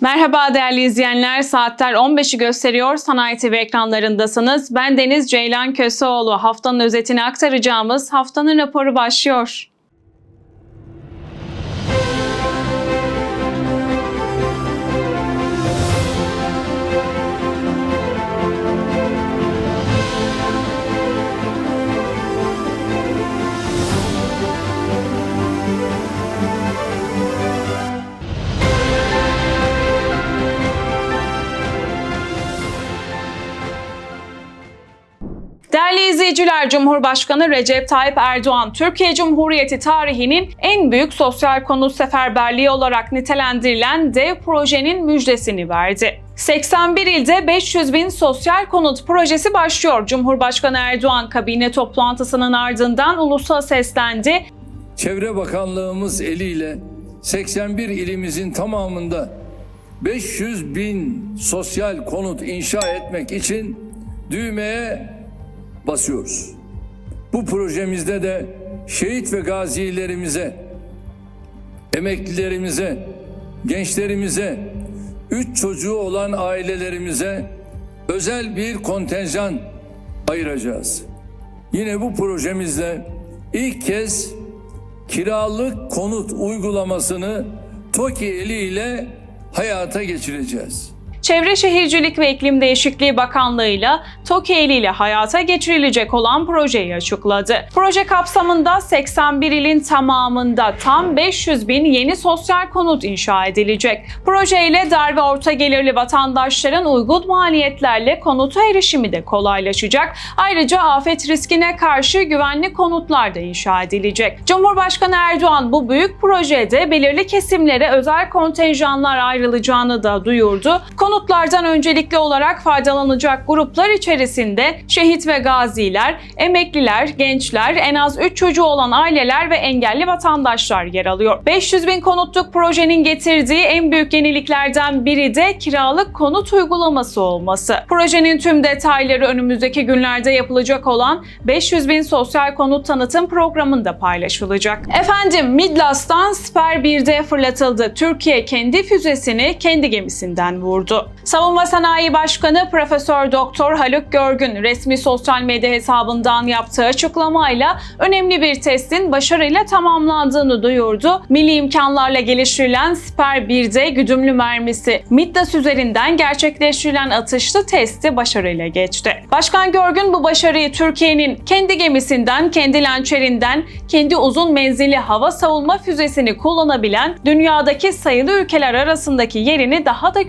Merhaba değerli izleyenler. Saatler 15'i gösteriyor. Sanayi TV ekranlarındasınız. Ben Deniz Ceylan Köseoğlu. Haftanın özetini aktaracağımız haftanın raporu başlıyor. İzleyiciler, Cumhurbaşkanı Recep Tayyip Erdoğan, Türkiye Cumhuriyeti tarihinin en büyük sosyal konut seferberliği olarak nitelendirilen dev projenin müjdesini verdi. 81 ilde 500 bin sosyal konut projesi başlıyor. Cumhurbaşkanı Erdoğan kabine toplantısının ardından ulusa seslendi. Çevre Bakanlığımız eliyle 81 ilimizin tamamında 500 bin sosyal konut inşa etmek için düğmeye basıyoruz. Bu projemizde de şehit ve gazilerimize, emeklilerimize, gençlerimize, üç çocuğu olan ailelerimize özel bir kontenjan ayıracağız. Yine bu projemizle ilk kez kiralık konut uygulamasını TOKİ eliyle hayata geçireceğiz. Çevre Şehircilik ve İklim Değişikliği Bakanlığı'yla TOKİ eliyle hayata geçirilecek olan projeyi açıkladı. Proje kapsamında 81 ilin tamamında tam 500 bin yeni sosyal konut inşa edilecek. Projeyle dar ve orta gelirli vatandaşların uygun maliyetlerle konuta erişimi de kolaylaşacak. Ayrıca afet riskine karşı güvenli konutlar da inşa edilecek. Cumhurbaşkanı Erdoğan bu büyük projede belirli kesimlere özel kontenjanlar ayrılacağını da duyurdu. Konutlardan öncelikli olarak faydalanacak gruplar içerisinde şehit ve gaziler, emekliler, gençler, en az 3 çocuğu olan aileler ve engelli vatandaşlar yer alıyor. 500 bin konutluk projenin getirdiği en büyük yeniliklerden biri de kiralık konut uygulaması olması. Projenin tüm detayları önümüzdeki günlerde yapılacak olan 500 bin sosyal konut tanıtım programında paylaşılacak. Efendim Midlas'tan Sper 1D fırlatıldı. Türkiye kendi füzesini kendi gemisinden vurdu. Savunma Sanayi Başkanı Profesör Doktor Haluk Görgün resmi sosyal medya hesabından yaptığı açıklamayla önemli bir testin başarıyla tamamlandığını duyurdu. Milli imkanlarla geliştirilen Sper 1D güdümlü mermisi Midlas üzerinden gerçekleştirilen atışlı testi başarıyla geçti. Başkan Görgün bu başarıyı Türkiye'nin kendi gemisinden, kendi lançerinden, kendi uzun menzilli hava savunma füzesini kullanabilen dünyadaki sayılı ülkeler arasındaki yerini daha da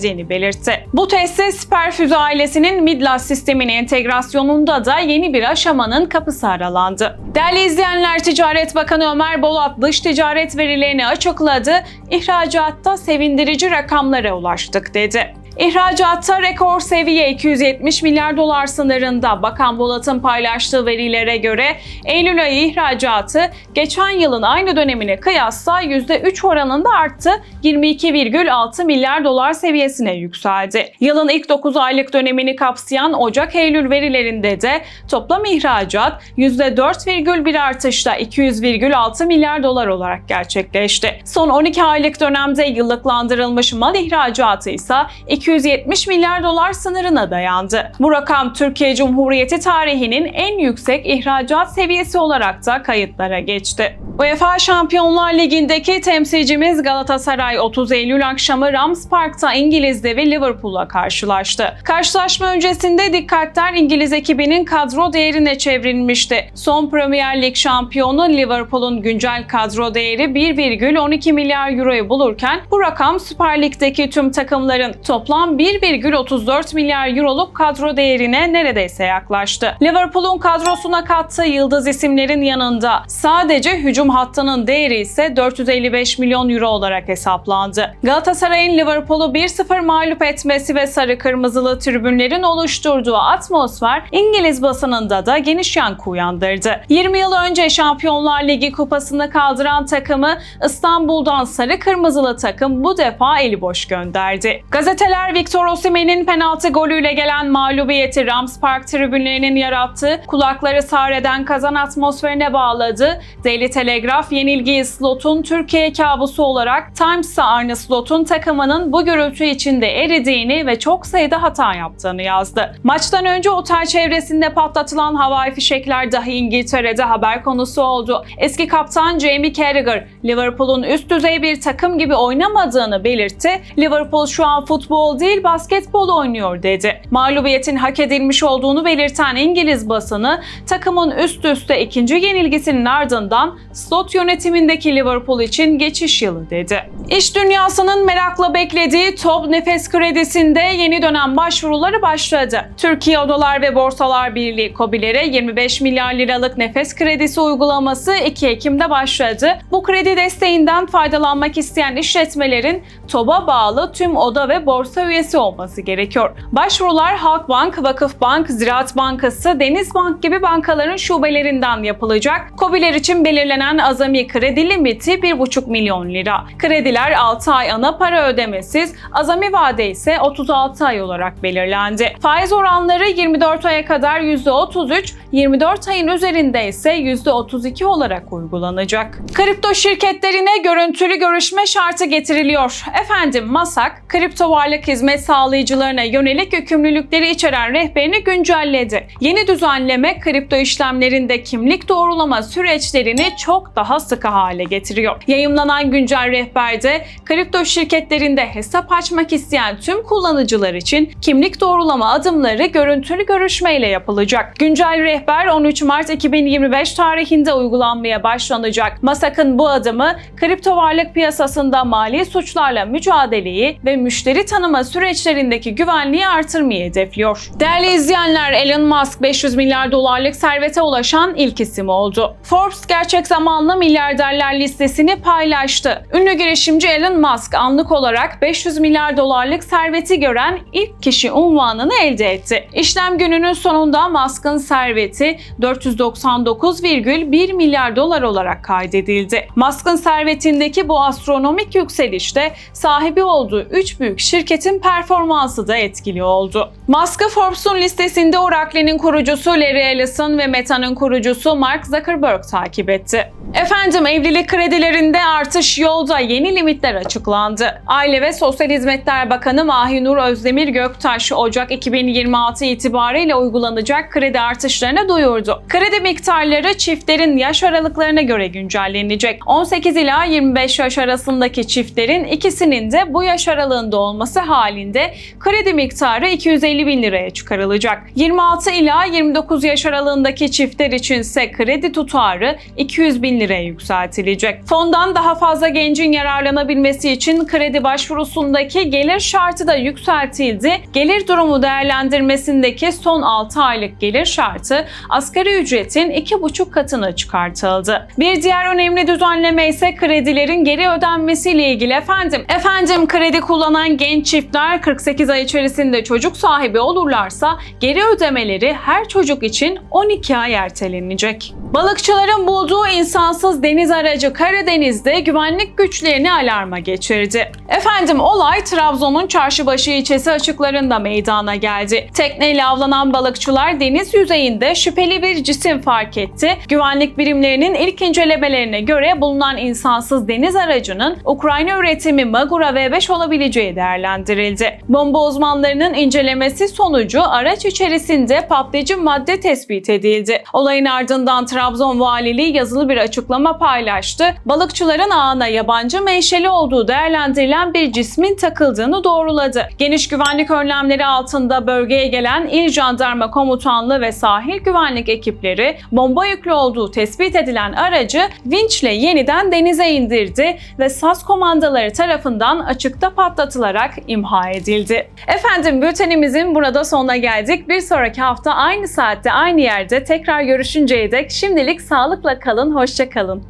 güçlendirdiğini belirtti. Bu testte Sper Füze ailesinin Midlas sistemine entegrasyonunda da yeni bir aşamanın kapısı aralandı. Değerli izleyenler, Ticaret Bakanı Ömer Bolat dış ticaret verilerini açıkladı. İhracatta sevindirici rakamlara ulaştık dedi. İhracatta rekor seviye 270 milyar dolar sınırında Bakan Bolat'ın paylaştığı verilere göre Eylül ayı ihracatı geçen yılın aynı dönemine kıyasla %3 oranında arttı 22,6 milyar dolar seviyesine yükseldi. Yılın ilk 9 aylık dönemini kapsayan Ocak-Eylül verilerinde de toplam ihracat %4,1 artışla 200,6 milyar dolar olarak gerçekleşti. Son 12 aylık dönemde yıllıklandırılmış mal ihracatı ise 270 milyar dolar sınırına dayandı. Bu rakam Türkiye Cumhuriyeti tarihinin en yüksek ihracat seviyesi olarak da kayıtlara geçti. UEFA Şampiyonlar Ligi'ndeki temsilcimiz Galatasaray 30 Eylül akşamı Rams Park'ta İngiliz devi Liverpool'la karşılaştı. Karşılaşma öncesinde dikkatler İngiliz ekibinin kadro değerine çevrilmişti. Son Premier Lig şampiyonu Liverpool'un güncel kadro değeri 1,12 milyar euroyu bulurken bu rakam Süper Lig'deki tüm takımların toplam 1,34 milyar euroluk kadro değerine neredeyse yaklaştı. Liverpool'un kadrosuna kattığı yıldız isimlerin yanında sadece hücum hattının değeri ise 455 milyon euro olarak hesaplandı. Galatasaray'ın Liverpool'u 1-0 mağlup etmesi ve sarı kırmızılı tribünlerin oluşturduğu atmosfer İngiliz basınında da geniş yankı uyandırdı. 20 yıl önce Şampiyonlar Ligi kupasını kaldıran takımı İstanbul'dan sarı kırmızılı takım bu defa eli boş gönderdi. Gazeteler Sözler Victor Osimhen'in penaltı golüyle gelen mağlubiyeti Rams Park tribünlerinin yarattığı kulakları sağreden kazan atmosferine bağladı. Daily Telegraph yenilgiyi Slot'un Türkiye kabusu olarak Times'a Arne Slot'un takımının bu gürültü içinde eridiğini ve çok sayıda hata yaptığını yazdı. Maçtan önce otel çevresinde patlatılan havai fişekler dahi İngiltere'de haber konusu oldu. Eski kaptan Jamie Carragher, Liverpool'un üst düzey bir takım gibi oynamadığını belirtti. Liverpool şu an futbol değil basketbol oynuyor dedi. Mağlubiyetin hak edilmiş olduğunu belirten İngiliz basını takımın üst üste ikinci yenilgisinin ardından slot yönetimindeki Liverpool için geçiş yılı dedi. İş dünyasının merakla beklediği top nefes kredisinde yeni dönem başvuruları başladı. Türkiye Odalar ve Borsalar Birliği KOBİ'lere 25 milyar liralık nefes kredisi uygulaması 2 Ekim'de başladı. Bu kredi desteğinden faydalanmak isteyen işletmelerin TOB'a bağlı tüm oda ve borsa üyesi olması gerekiyor. Başvurular Halkbank, Vakıfbank, Ziraat Bankası, Denizbank gibi bankaların şubelerinden yapılacak. KOBİ'ler için belirlenen azami kredi limiti 1,5 milyon lira. Krediler 6 ay ana para ödemesiz, azami vade ise 36 ay olarak belirlendi. Faiz oranları 24 aya kadar %33, 24 ayın üzerinde ise %32 olarak uygulanacak. Kripto şirketlerine görüntülü görüşme şartı getiriliyor. Efendim MASAK, kripto varlık hizmet sağlayıcılarına yönelik yükümlülükleri içeren rehberini güncelledi. Yeni düzenleme kripto işlemlerinde kimlik doğrulama süreçlerini çok daha sıkı hale getiriyor. Yayımlanan güncel rehberde kripto şirketlerinde hesap açmak isteyen tüm kullanıcılar için kimlik doğrulama adımları görüntülü görüşmeyle yapılacak. Güncel rehber 13 Mart 2025 tarihinde uygulanmaya başlanacak. MASAK'ın bu adımı kripto varlık piyasasında mali suçlarla mücadeleyi ve müşteri tanıma süreçlerindeki güvenliği artırmayı hedefliyor. Değerli izleyenler Elon Musk 500 milyar dolarlık servete ulaşan ilk isim oldu. Forbes gerçek zamanlı milyarderler listesini paylaştı. Ünlü girişimci Elon Musk anlık olarak 500 milyar dolarlık serveti gören ilk kişi unvanını elde etti. İşlem gününün sonunda Musk'ın serveti 499,1 milyar dolar olarak kaydedildi. Musk'ın servetindeki bu astronomik yükselişte sahibi olduğu 3 büyük şirketin performansı da etkili oldu. Musk'ı Forbes'un listesinde Oracle'nin kurucusu Larry Ellison ve Meta'nın kurucusu Mark Zuckerberg takip etti. Efendim evlilik kredilerinde artış yolda yeni limitler açıklandı. Aile ve Sosyal Hizmetler Bakanı Mahinur Özdemir Göktaş Ocak 2026 itibariyle uygulanacak kredi artışlarını duyurdu. Kredi miktarları çiftlerin yaş aralıklarına göre güncellenecek. 18 ila 25 yaş arasındaki çiftlerin ikisinin de bu yaş aralığında olması halinde kredi miktarı 250 bin liraya çıkarılacak. 26 ila 29 yaş aralığındaki çiftler içinse kredi tutarı 200 bin liraya yükseltilecek. Fondan daha fazla gencin yararlanabilmesi için kredi başvurusundaki gelir şartı da yükseltildi. Gelir durumu değerlendirmesindeki son 6 aylık gelir şartı asgari ücretin 2,5 katına çıkartıldı. Bir diğer önemli düzenleme ise kredilerin geri ödenmesiyle ilgili efendim. Efendim kredi kullanan genç çiftler 48 ay içerisinde çocuk sahibi olurlarsa geri ödemeleri her çocuk için 12 ay ertelenecek. Balıkçıların bulduğu insansız deniz aracı Karadeniz'de güvenlik güçlerini alarma geçirdi. Efendim olay Trabzon'un Çarşıbaşı ilçesi açıklarında meydana geldi. Tekneyle avlanan balıkçılar deniz yüzeyinde şüpheli bir cisim fark etti. Güvenlik birimlerinin ilk incelemelerine göre bulunan insansız deniz aracının Ukrayna üretimi Magura V5 olabileceği değerlendirildi. Bomba uzmanlarının incelemesi sonucu araç içerisinde patlayıcı madde tespit edildi. Olayın ardından Trabzon Valiliği yazılı bir açıklama paylaştı. Balıkçıların ağına yabancı menşeli olduğu değerlendirilen bir cismin takıldığını doğruladı. Geniş güvenlik önlemleri altında bölgeye gelen İl Jandarma Komutanlığı ve sahil güvenlik ekipleri bomba yüklü olduğu tespit edilen aracı vinçle yeniden denize indirdi ve SAS komandaları tarafından açıkta patlatılarak imha edildi. Efendim bültenimizin burada sonuna geldik. Bir sonraki hafta aynı saatte aynı yerde tekrar görüşünceye dek şimdilik sağlıkla kalın, hoşça kalın.